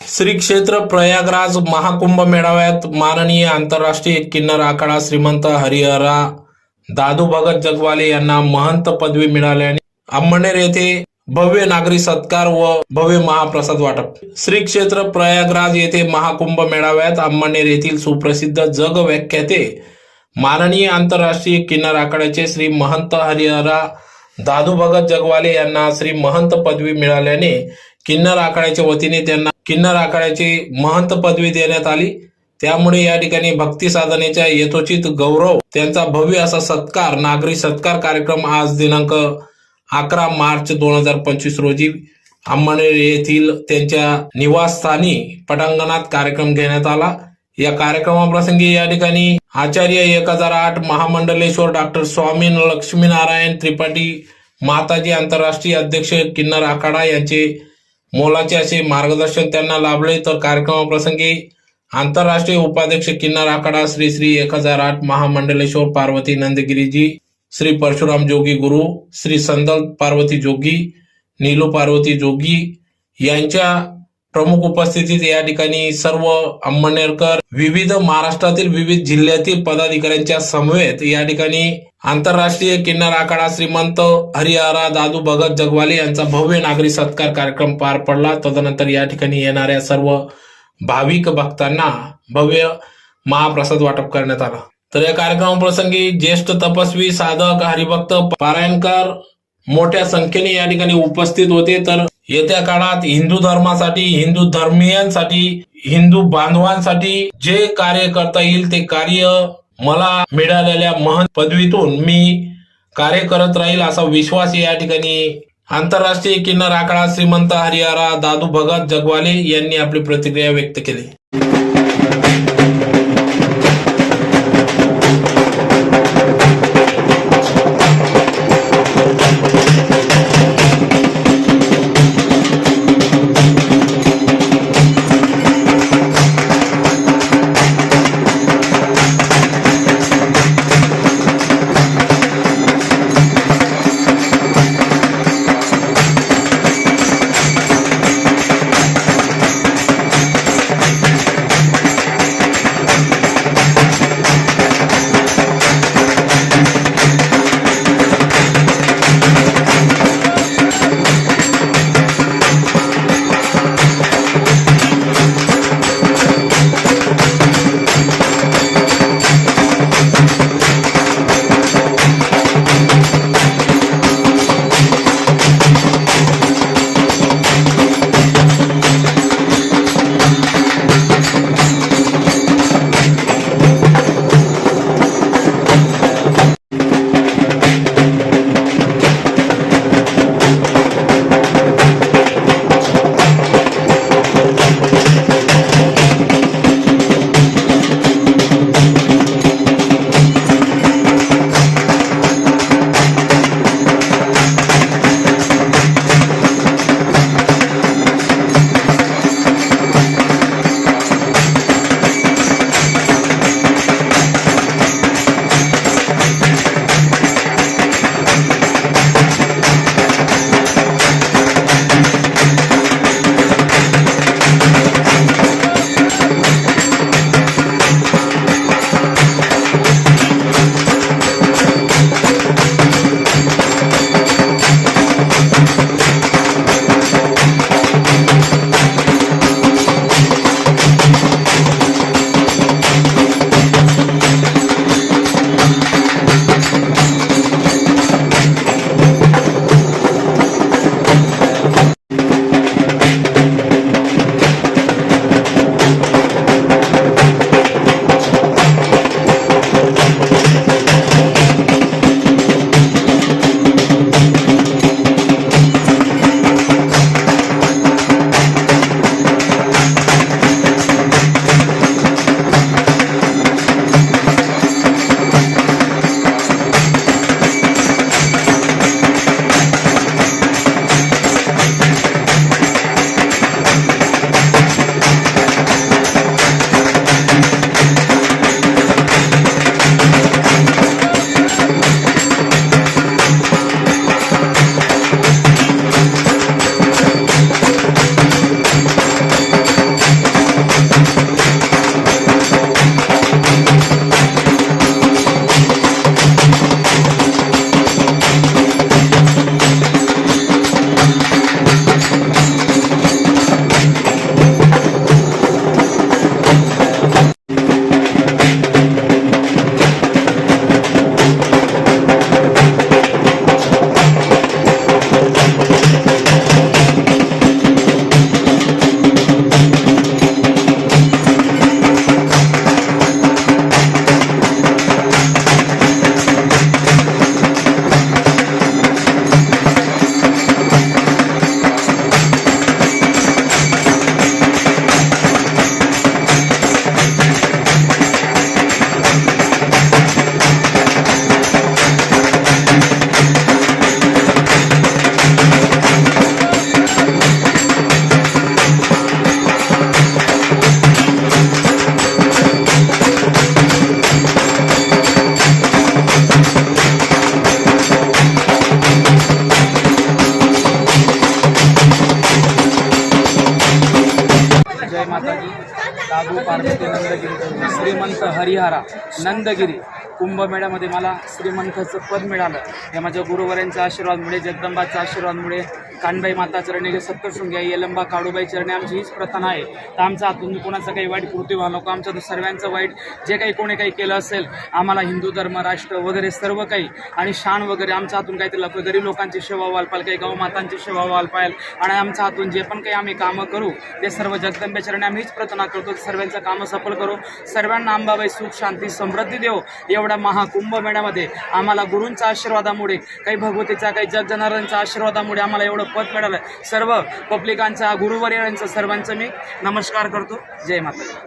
श्री क्षेत्र प्रयागराज महाकुंभ मेळाव्यात माननीय आंतरराष्ट्रीय किन्नर आखाडा श्रीमंत हरिहरा दादू भगत जगवाले यांना महंत पदवी मिळाल्याने अंमळनेर येथे भव्य नागरी सत्कार व भव्य महाप्रसाद वाटप. श्री क्षेत्र प्रयागराज येथे महाकुंभ मेळाव्यात अंमळनेर येथील सुप्रसिद्ध जग व्याख्याते माननीय आंतरराष्ट्रीय किन्नर आखाड्याचे श्री महंत हरिहरा दादू भगत जगवाले यांना श्री महंत पदवी मिळाल्याने किन्नर आखाड्याच्या वतीने त्यांना किन्नर आखाड्याची महंत पदवी देण्यात आली. त्यामुळे या ठिकाणी भक्ती साधनेच्या यथोचित गौरव त्यांचा भव्य असा सत्कार नागरी सत्कार कार्यक्रम आज दिनांक अकरा मार्च दोन हजार पंचवीस रोजी अंमळनेर येथील त्यांच्या निवासस्थानी पटांगणात कार्यक्रम घेण्यात आला. या कार्यक्रमाप्रसंगी या ठिकाणी आचार्य एक हजार आठ महामंडलेश्वर डॉक्टर स्वामी लक्ष्मीनारायण त्रिपाठी माताजी आंतरराष्ट्रीय अध्यक्ष किन्नर आखाडा यांचे मोलाचे असे मार्गदर्शन त्यांना लाभले. तर कार्यक्रमाप्रसंगी आंतरराष्ट्रीय उपाध्यक्ष किन्नर आखाडा श्री श्री एक हजार आठ महामंडलेश्वर पार्वती नंदगिरीजी श्री परशुराम जोगी गुरु श्री संदल पार्वती जोगी नीलू पार्वती जोगी यांच्या प्रमुख उपस्थितीत या ठिकाणी सर्व अंबनेरकर विविध महाराष्ट्रातील विविध जिल्ह्यातील पदाधिकाऱ्यांच्या समवेत या ठिकाणी आंतरराष्ट्रीय किन्नर आखाडा श्रीमंत हरिहरा दादू भगत जगवाले यांचा भव्य नागरी सत्कार कार्यक्रम पार पडला. तदनंतर या ठिकाणी येणाऱ्या सर्व भाविक भक्तांना भव्य महाप्रसाद वाटप करण्यात आला. तर या कार्यक्रमाप्रसंगी ज्येष्ठ तपस्वी साधक हरिभक्त पारायणकर मोठ्या संख्येने या ठिकाणी उपस्थित होते. तर येत्या काळात हिंदू धर्मासाठी हिंदू धर्मीयांसाठी हिंदू बांधवांसाठी जे कार्य करता येईल ते कार्य मला मिळालेल्या महान पदवीतून मी कार्य करत राहील असा विश्वास या ठिकाणी आंतरराष्ट्रीय किन्नर आखाडा श्रीमंत हरिहरा दादू भगत जगवाले यांनी आपली प्रतिक्रिया व्यक्त केली. पार्वती नंदगिरी श्रीमंत हरिहरा नंदगिरी कुंभमेळ्यामध्ये मला श्रीमंताचं पद मिळालं. हे माझ्या गुरुवऱ्यांच्या आशीर्वादमुळे जगदंबाच्या आशीर्वादमुळे कानबाई माता चरणी सप्तशृंगी आहे यलंबा काळूबाई चरणी आमची हीच प्रथा आहे. तर आमचा हातून कोणाचं काही वाईट कृती व्हा नको. आमचं तर सर्वांचं वाईट जे काही कोणी काही केलं असेल आम्हाला हिंदू धर्म राष्ट्र वगैरे सर्व काही आणि शान वगैरे आमच्या हातून काहीतरी लोक गरीब लोकांची सेवा व्हायला पाहिजे काही गौमातांची सेवा व्हायला पाहिजे. आणि आमच्या हातून जे पण काही आम्ही कामं करू ते सर्व जगदंबे चरणी आम्ही हीच प्रार्थना करतो. सर्वांचं कामं सफल करू. सर्वांना आंबाबाई सुख शांती समृद्धी देव. एवढ्या महाकुंभमेळ्यामध्ये आम्हाला गुरूंच्या आशीर्वादामुळे काही भगवतीचा काही जगजनारांच्या आशीर्वादामुळे आम्हाला एवढं पद मिळालं. सर्व पब्लिकांच्या गुरुवर्यांचं सर्वांचं मी नमस्कार करतो. जय माता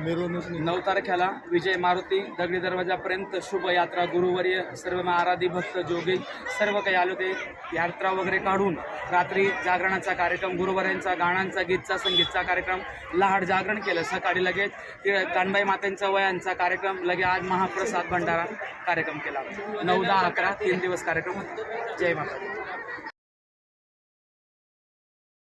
मिरवणूक नऊ तारखेला विजय मारुती दगडी दरवाजापर्यंत शुभयात्रा गुरुवर्य सर्व आराधी भक्त जोगी सर्व काही आले ते यात्रा वगैरे काढून रात्री जागरणाचा कार्यक्रम गुरुवर्यांचा गाण्यांचा गीतचा संगीतचा कार्यक्रम लहाड जागरण केलं. सकाळी लगेच ते कानबाई मातेंचा वयांचा कार्यक्रम लगे आज महाप्रसाद भंडारा कार्यक्रम केला. नऊ दहा अकरा तीन दिवस कार्यक्रम होता. जय माता